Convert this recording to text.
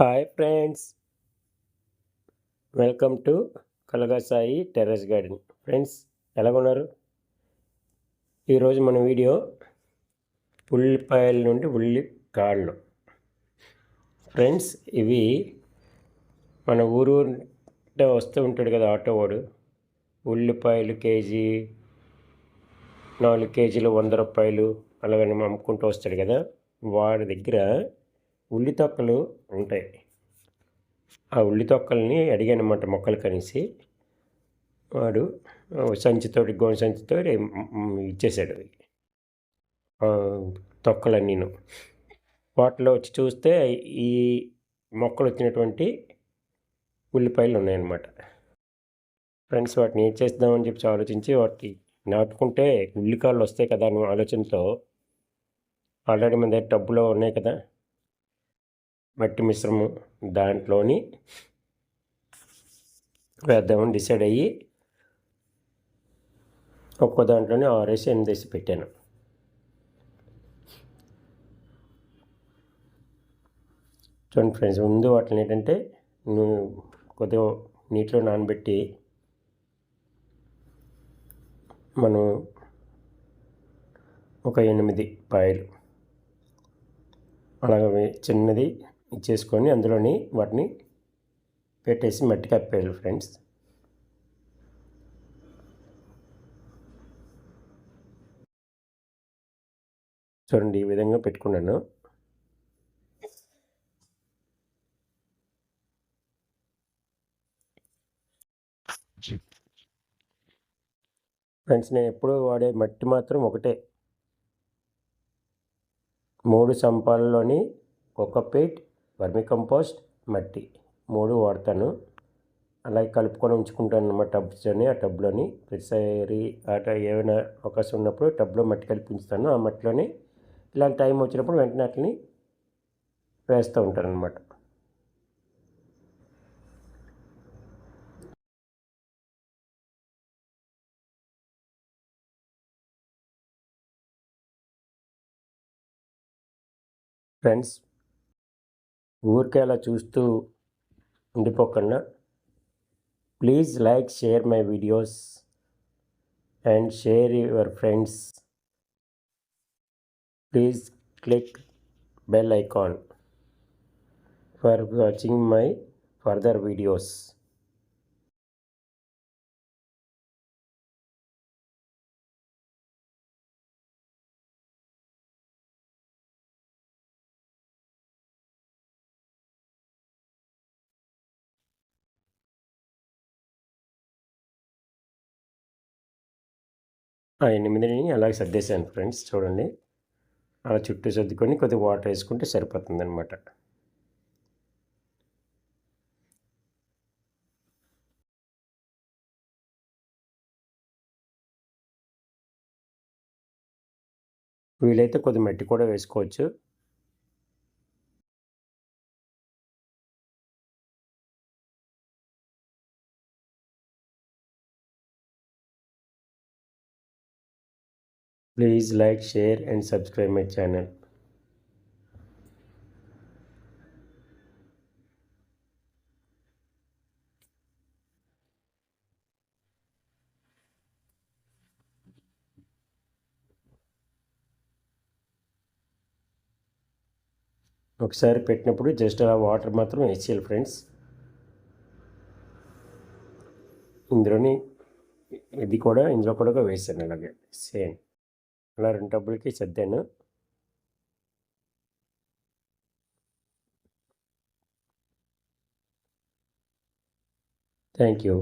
Hi friends welcome to Kalagasai terrace garden friends ఎలాగున్నారు ఈరోజు మన video ఉల్లిపాయల నుండి ఉల్లి కాళ్ళు. ఫ్రెండ్స్ ఇవి మన ఊరు అంటే వస్తూ ఉంటాడు కదా ఆటో వాడు. ఉల్లిపాయలు కేజీ నాలుగు కేజీలు వంద రూపాయలు అలాగని అమ్ముకుంటూ వస్తాడు కదా. వాడి దగ్గర ఉల్లి తొక్కలు ఉంటాయి. ఆ ఉల్లి తొక్కల్ని అడిగానమాట మొక్కలు కనేసి వాడు సంచితో గోన సంచితో ఇచ్చేసాడు. తొక్కలన్నీను. వాటిలో వచ్చి చూస్తే ఈ మొక్కలు వచ్చినటువంటి ఉల్లిపాయలు ఉన్నాయన్నమాట. ఫ్రెండ్స్ వాటిని ఏం చేద్దామని చెప్పి ఆలోచించి వాటికి నాటుకుంటే ఉల్లికాయలు వస్తాయి కదా అని ఆలోచనతో ఆల్రెడీ మన దగ్గర టబ్బులో ఉన్నాయి కదా. మట్టి మిశ్రమం దాంట్లోని వేద్దామని డిసైడ్ అయ్యి ఒక్కో దాంట్లోనే ఆరేసి ఎనిమిది వేసి పెట్టాను. చూడండి ఫ్రెండ్స్ ముందు వాటిని ఏంటంటే కొద్దిగా నీటిలో నానబెట్టి మనం ఒక ఎనిమిది పాయలు. అలాగే చిన్నది ఇచ్చేసుకొని అందులోని వాటిని పెట్టేసి మట్టి కప్పేయాలి ఫ్రెండ్స్. చూడండి ఈ విధంగా పెట్టుకున్నాను. ఫ్రెండ్స్ నేను ఎప్పుడు వాడే మట్టి మాత్రం ఒకటే. మూడు సంపాలలోని ఒక పేట్ వర్మి కంపోస్ట్ మట్టి. మూడు వాడతాను. అలాగే కలుపుకొని ఉంచుకుంటాను అన్నమాట టబ్స్లోని ఆ టబ్లోని ప్రతిసారి ఆట ఏమైనా అవకాశం ఉన్నప్పుడు టబ్లో మట్టి కలిపి ఉంచుతాను. ఆ మట్టిలోని ఇలాంటి టైం వచ్చినప్పుడు వెంటనే వాటిని వేస్తూ ఉంటాను అనమాట ఫ్రెండ్స్ ఊరికే అలా చూస్తూ ఉండిపోకుండా please like share my videos and share your friends. Please click bell icon for watching my further videos. ఆ ఎనిమిదిని అలాగే సర్దేశాను ఫ్రెండ్స్ చూడండి. అలా చుట్టూ సర్దుకొని కొద్దిగా వాటర్ వేసుకుంటే సరిపోతుంది అనమాట వీలైతే కొద్ది మట్టి కూడా వేసుకోవచ్చు. Please like share and subscribe my channel. ఒకసారి పెట్టినప్పుడు జస్ట్ అలా వాటర్ మాత్రం వేసేయాలి ఫ్రెండ్స్ ఇందులోని ఇది కూడా ఇందులో కూడా వేసాను అలాగే. సేమ్ అలా రెండు డబ్బులకి సర్దాను థ్యాంక్ యూ